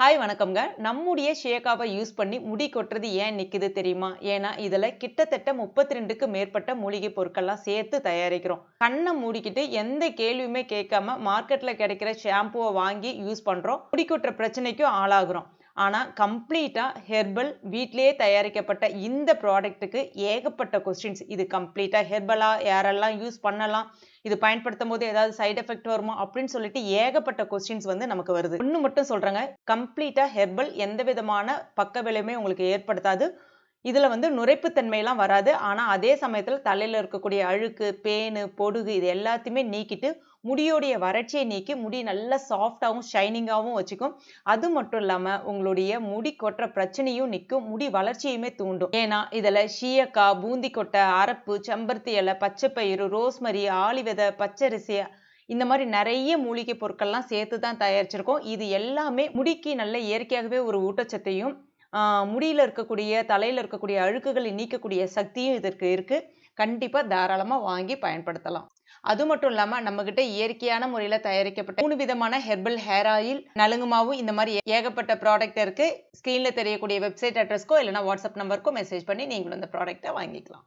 Hi வணக்கம்ங்க. நம்முடைய ஷேக்காவை use பண்ணி முடி கொட்டுறது ஏன் நிற்குது தெரியுமா? ஏன்னா இதில் கிட்டத்தட்ட முப்பத்தி ரெண்டுக்கு மேற்பட்ட மூலிகை பொருட்கள்லாம் சேர்த்து தயாரிக்கிறோம். கண்ணை மூடிக்கிட்டு எந்த கேள்வியுமே கேட்காம மார்க்கெட்டில் கிடைக்கிற ஷாம்புவை வாங்கி யூஸ் பண்ணுறோம் முடி கொட்டுற பிரச்சனைக்கும் ஆளாகிறோம். ஆனால் கம்ப்ளீட்டாக ஹெர்பல் வீட்டிலேயே தயாரிக்கப்பட்ட இந்த ப்ராடக்ட்டுக்கு ஏகப்பட்ட கொஸ்டின்ஸ் இது கம்ப்ளீட்டாக ஹெர்பலாக யாரெல்லாம் யூஸ் பண்ணலாம். இது பயன்படுத்தும் போது ஏதாவது சைடு எஃபெக்ட் வருமா அப்படின்னு சொல்லிட்டு ஏகப்பட்ட கொஸ்டின்ஸ் வந்து நமக்கு வருது. ஒன்று மட்டும் சொல்கிறேங்க கம்ப்ளீட்டாக ஹெர்பல் எந்த விதமான பக்க விளைவுமே உங்களுக்கு ஏற்படுத்தாது. இதில் வந்து நுரைப்புத்தன்மையெல்லாம் வராது. ஆனால் அதே சமயத்தில் தலையில் இருக்கக்கூடிய அழுக்கு பேனு பொடுகு இது எல்லாத்தையுமே நீக்கிட்டு முடியோடைய வறட்சியை நீக்கி முடி நல்லா சாஃப்டாகவும் ஷைனிங்காகவும் வச்சுக்கும். அது மட்டும் இல்லாமல் உங்களுடைய முடி கொட்டுற பிரச்சனையும் நிற்கும். முடி வளர்ச்சியுமே தூண்டும். ஏன்னா இதில் ஷீயக்காய் பூந்தி கொட்டை அரப்பு செம்பருத்தி இலை பச்சைப்பயிறு ரோஸ்மரி ஆலிவெதை பச்சரிசி இந்த மாதிரி நிறைய மூலிகை பொருட்கள்லாம் சேர்த்து தான் தயாரிச்சிருக்கோம். இது எல்லாமே முடிக்கு நல்ல இயற்கையாகவே ஒரு ஊட்டச்சத்தையும் முடியில் இருக்கக்கூடிய தலையில் இருக்கக்கூடிய அழுக்குகளை நீக்கக்கூடிய சக்தியும் இதற்கு இருக்குது கண்டிப்பாக தாராளமாக வாங்கி பயன்படுத்தலாம். அது மட்டும் இல்லாமல் நம்மக்கிட்ட இயற்கையான முறையில் தயாரிக்கப்பட்ட மூணு விதமான ஹெர்பல் ஹேர் ஆயில் நலுங்குமாவும் இந்த மாதிரி ஏகப்பட்ட ப்ராடக்ட் இருக்குது ஸ்க்ரீனில் தெரியக்கூடிய வெப்சைட் அட்ரஸ்க்கோ இல்லைனா வாட்ஸ்அப் நம்பருக்கோ மெசேஜ் பண்ணி நீங்களும் இந்த ப்ராடக்டை வாங்கிக்கலாம்.